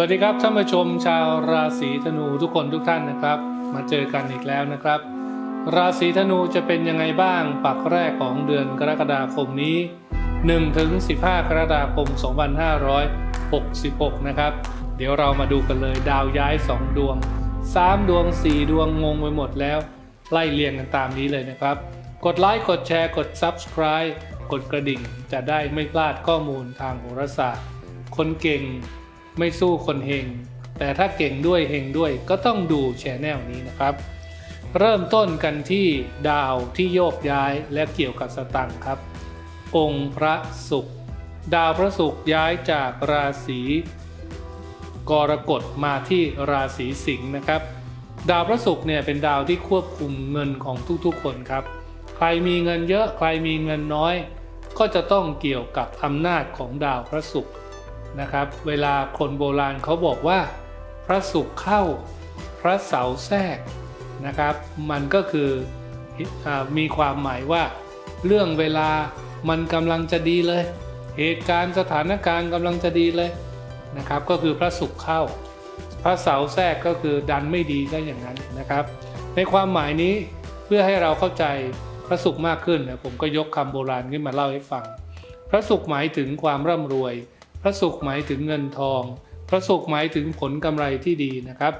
วัสดีครับท่านผู้ชมชาวราศีธนูทุกคนทุกท่านนะครับ มาเจอกันอีกแล้วนะครับ ราศีธนูจะเป็นยังไงบ้างปักแรกของเดือนกรกฎาคมนี้1ถึง15 กรกฎาคม 2566 นะครับ เดี๋ยวเรามาดูกันเลยดาวย้าย 2 ดวง 3 ดวง 4 ดวงงงไปหมดแล้ว ไล่เรียงกันตามนี้เลยนะครับ กดไลค์กดแชร์กด Subscribe กดกระดิ่งจะได้ไม่พลาดข้อมูลทางโหราศาสตร์ คนเก่ง ไม่สู้คนเฮงแต่ถ้าเก่งด้วยเฮงด้วยก็ต้องดูแชแนลนี้นะครับ เริ่มต้นกันที่ดาวที่โยกย้ายและเกี่ยวกับสตังค์ครับ องค์พระศุกร์ดาวพระศุกร์ย้ายจากราศีกรกฎมาที่ราศีสิงห์นะครับ ดาวพระศุกร์เนี่ยเป็นดาวที่ควบคุมเงินของทุกๆคนครับ ใครมีเงินเยอะใครมีเงินน้อย ก็จะต้องเกี่ยวกับอำนาจของดาวพระศุกร์ นะครับ เวลาคนโบราณเขาบอกว่า พระศุกร์เข้าพระเสาแทรกนะครับ มันก็คืออมีความหมายว่า เรื่องเวลามันกำลังจะดีเลย เหตุการณ์สถานการณ์กำลังจะดีเลยนะครับ ก็คือพระศุกร์เข้า พระเสาแทรกก็คือดันไม่ดีก็อย่างนั้นนะครับ ในความหมายนี้เพื่อให้เราเข้าใจพระศุกร์มากขึ้นนะผมก็ยกคำโบราณขึ้นมาเล่าให้ฟัง พระศุกร์หมายถึงความร่ำรวย พระศุกร์หมายถึงเงินทอง พระศุกร์หมายถึงผลกำไรที่ดีนะครับ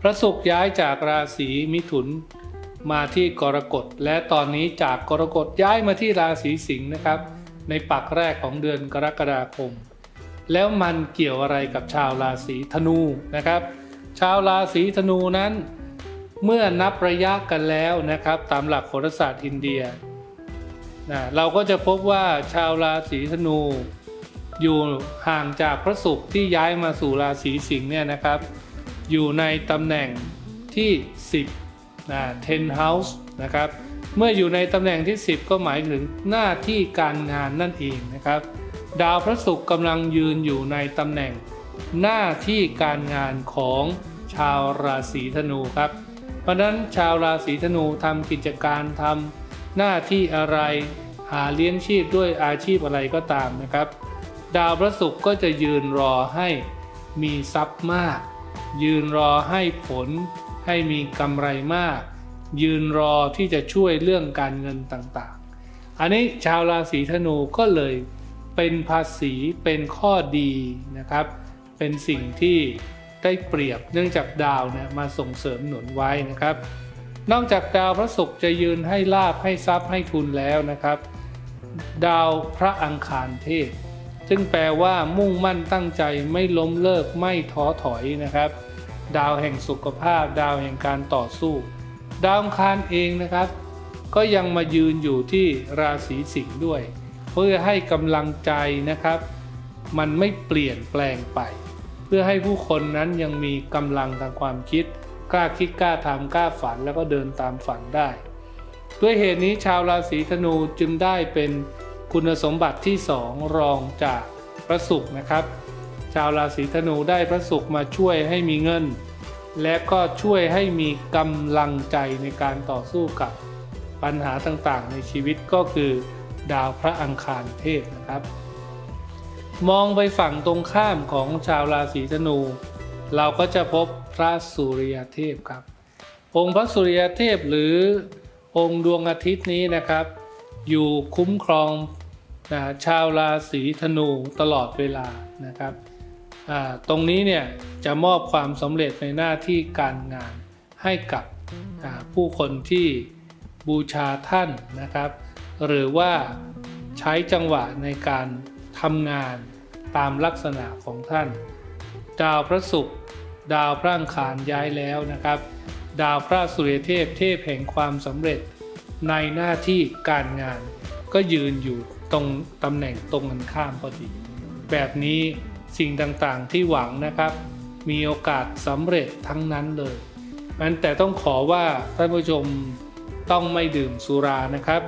พระศุกร์ย้ายจากราศีมิถุนมาที่กรกฎและตอนนี้จากกรกฎย้ายมาที่ราศีสิงห์นะครับ ในปักแรกของเดือนกรกฎาคม แล้วมันเกี่ยวอะไรกับชาวราศีธนูนะครับ ชาวราศีธนูนั้น เมื่อนับระยะกันแล้วนะครับ ตามหลักโหราศาสตร์อินเดียนะเราก็จะพบว่าชาวราศีธนู อยู่ห่างจากพระศุกร์ที่ย้ายมาสู่ราศีสิงห์เนี่ยนะครับ อยู่ในตำแหน่งที่ 10นะ10 house นะครับ เมื่ออยู่ในตำแหน่งที่ 10 ก็หมายถึงหน้าที่การงานนั่นเองนะครับ ดาวพระศุกร์กำลังยืนอยู่ในตำแหน่ง หน้าที่การงานของชาวราศีธนูครับ เพราะฉะนั้นชาวราศีธนูทำกิจการทำหน้าที่อะไร หาเลี้ยงชีพด้วยอาชีพอะไรก็ตามนะครับ ดาวพระศุกร์ก็จะยืนรอให้มีทรัพย์มาก ยืนรอให้ผลให้มีกำไรมาก ยืนรอที่จะช่วยเรื่องการเงินต่างๆ อันนี้ชาวราศีธนูก็เลยเป็นภาษีเป็นข้อดีนะครับ เป็นสิ่งที่ได้เปรียบเนื่องจากดาวเนี่ยมาส่งเสริมหนุนไว้นะครับ นอกจากดาวพระศุกร์จะยืนให้ลาบให้ทรัพย์ให้ทุนแล้วนะครับ ดาวพระอังคารเทพ ซึ่งแปลว่ามุ่งมั่นตั้งใจไม่ล้มเลิกไม่ท้อถอยนะครับ ดาวแห่งสุขภาพ ดาวแห่งการต่อสู้ ดาวคารเองนะครับ ก็ยังมายืนอยู่ที่ราศีสิงห์ด้วย เพื่อให้กำลังใจนะครับ มันไม่เปลี่ยนแปลงไป เพื่อให้ผู้คนนั้นยังมีกำลังทางความคิด กล้าคิดกล้าทำกล้าฝันแล้วก็เดินตามฝันได้ ด้วยเหตุนี้ชาวราศีธนูจึงได้เป็น คุณสมบัติที่สองรองจากพระศุกร์นะครับ ชาวราศีธนูได้พระศุกร์มาช่วยให้มีเงิน และก็ช่วยให้มีกำลังใจในการต่อสู้กับปัญหาต่างๆ ในชีวิตก็คือดาวพระอังคารเทพนะครับ มองไปฝั่งตรงข้ามของชาวราศีธนู เราก็จะพบพระสุริยเทพครับ องค์พระสุริยเทพหรือองค์ดวงอาทิตย์นี้นะครับ อยู่คุ้มครอง นะชาวราศีธนูตลอดเวลานะครับตรงนี้เนี่ยจะมอบความสำเร็จในหน้าที่การงานให้กับผู้คนที่บูชาท่านนะครับ หรือว่าใช้จังหวะในการทำงานตามลักษณะของท่าน ดาวพระศุกร์ดาวพระอังคารย้ายแล้วนะครับ ดาวพระสุริยเทพเทพแห่งความสำเร็จในหน้าที่การงานก็ยืนอยู่ ตรงตำแหน่งตรงกันข้ามพอดี แบบนี้สิ่งต่างๆที่หวังนะครับ มีโอกาสสำเร็จทั้งนั้นเลยมันแต่ต้องขอว่าท่านผู้ชมต้องไม่ดื่มสุรานะครับ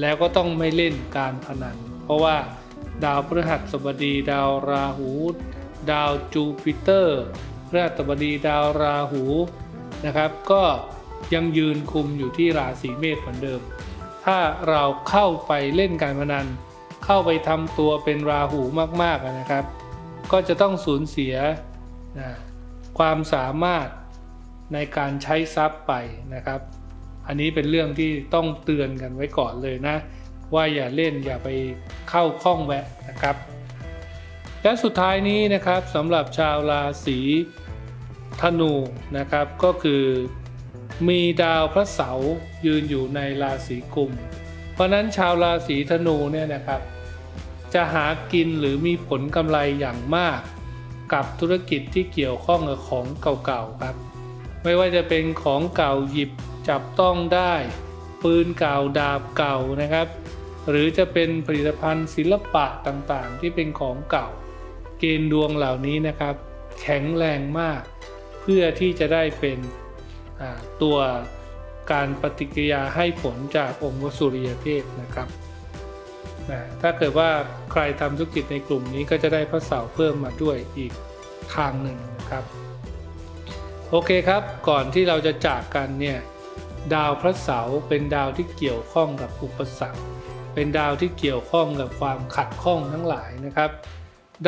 แล้วก็ต้องไม่เล่นการพนัน เพราะว่าดาวพฤหัสบดี ดาวราหู ดาวจูปิเตอร์พฤหัสบดีดาวราหูนะครับ ก็ยังยืนคุมอยู่ที่ราศีเมษเหมือนเดิม ถ้าเราเข้าไปเล่นการพนัน เข้าไปทำตัวเป็นราหูมากๆนะครับ ก็จะต้องสูญเสียนะความสามารถในการใช้ทรัพย์ไปนะครับ อันนี้เป็นเรื่องที่ต้องเตือนกันไว้ก่อนเลยนะ ว่าอย่าเล่นอย่าไปเข้าข้องแวะนะครับ และสุดท้ายนี้นะครับสำหรับชาวราศีธนูนะครับก็คือ มีดาวพระเสาร์ยืนอยู่ในราศีกุม เพราะนั้นชาวราศีธนูเนี่ยนะครับ จะหากินหรือมีผลกำไรอย่างมาก กับธุรกิจที่เกี่ยวข้องกับของเก่าๆครับ ไม่ว่าจะเป็นของเก่าหยิบจับต้องได้ ปืนเก่าดาบเก่านะครับ หรือจะเป็นผลิตภัณฑ์ศิลปะต่างๆ ที่เป็นของเก่า เกณฑ์ดวงเหล่านี้นะครับ แข็งแรงมาก เพื่อที่จะได้เป็น ตัวการปฏิกิริยาให้ผลจากองค์สุริยเทพนะครับ ถ้าเกิดว่าใครทำธุรกิจในกลุ่มนี้ก็จะได้พระเสาร์เพิ่มมาด้วยอีกทางหนึ่งนะครับ โอเคครับก่อนที่เราจะจากกันเนี่ยดาวพระเสาร์เป็นดาวที่เกี่ยวข้องกับอุปสรรค เป็นดาวที่เกี่ยวข้องกับความขัดข้องทั้งหลายนะครับ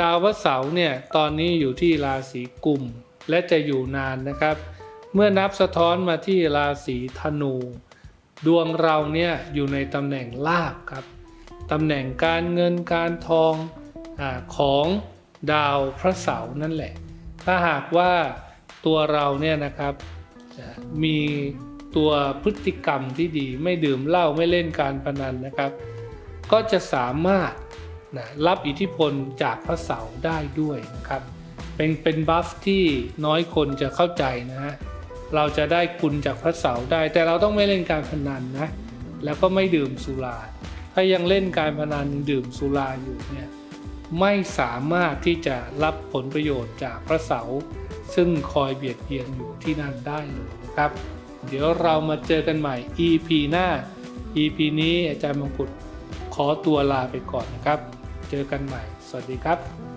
ดาวพระเสาร์เนี่ยตอนนี้อยู่ที่ราศีกุมและจะอยู่นานนะครับ เมื่อนับสะท้อนมาที่ราศีธนู ดวงเราเนี่ยอยู่ในตำแหน่งลาบครับตำแหน่งการเงินการทองอของดาวพระเสาร์นั่นแหละ ถ้าหากว่าตัวเราเนี่ยนะครับมีตัวพฤติกรรมที่ดีไม่ดื่มเหล้าไม่เล่นการพนันนะครับ ก็จะสามารถนะรับอิทธิพลจากพระเสาร์ได้ด้วยนะครับ เป็นเป็นบัฟที่น้อยคนจะเข้าใจนะฮะ เราจะได้คุณจากพระเสาได้ แต่เราต้องไม่เล่นการพนันนะ แล้วก็ไม่ดื่มสุรา ถ้ายังเล่นการพนันดื่มสุราอยู่เนี่ยไม่สามารถที่จะรับผลประโยชน์จากพระเสา ซึ่งคอยเบียดเบียนอยู่ที่นั่นได้เลยนะครับ เดี๋ยวเรามาเจอกันใหม่ EP หน้า EP นี้อาจารย์มงกุฎขอตัวลาไปก่อนนะครับ เจอกันใหม่ สวัสดีครับ